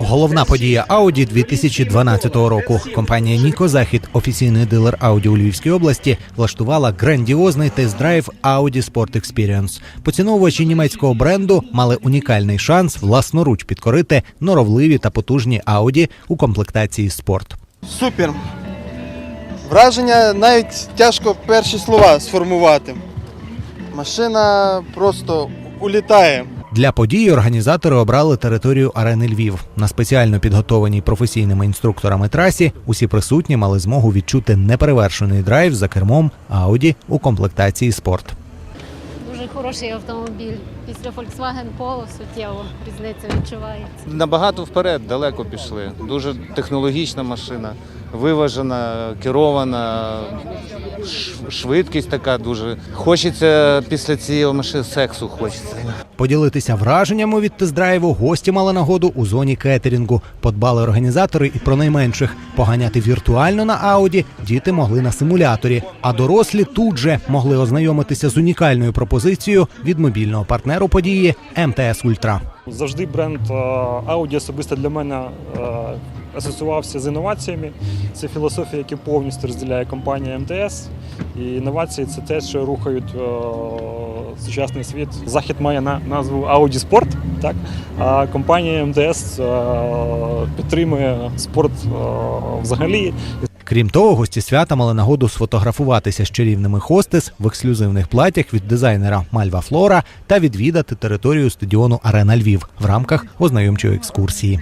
Головна подія Ауді 2012 року. Компанія Ніко Захід, офіційний дилер Ауді у Львівській області, влаштувала грандіозний тест-драйв Audi Sport Experience. Поціновувачі німецького бренду мали унікальний шанс власноруч підкорити норовливі та потужні Audi у комплектації спорт. Супер. Враження навіть тяжко перші слова сформувати. Машина просто улітає. Для події організатори обрали територію арени Львів. На спеціально підготованій професійними інструкторами трасі усі присутні мали змогу відчути неперевершений драйв за кермом Audi у комплектації спорт. Дуже хороший автомобіль. Після Volkswagen Polo суттєво різниця відчувається. Набагато вперед, далеко пішли. Дуже технологічна машина, виважена, керована, швидкість така дуже. Хочеться після цієї машини сексу хочеться. Поділитися враженнями від тест-драйву гості мали нагоду у зоні кетерінгу. Подбали організатори і про найменших. Поганяти віртуально на Ауді діти могли на симуляторі, а дорослі тут же могли ознайомитися з унікальною пропозицією від мобільного партнеру події МТС Ультра. Завжди бренд е, Audi особисто для мене е, асоціювався з інноваціями. Це філософія, яку повністю розділяє компанія МТС. І інновації це те, що рухають е, сучасний світ. Захід має на назву Audi Sport, так? а компанія МТС е, підтримує спорт е, взагалі. Крім того, гості свята мали нагоду сфотографуватися з чарівними хостес в ексклюзивних платях від дизайнера Мальва Флора та відвідати територію стадіону Арена Львів в рамках ознайомчої екскурсії.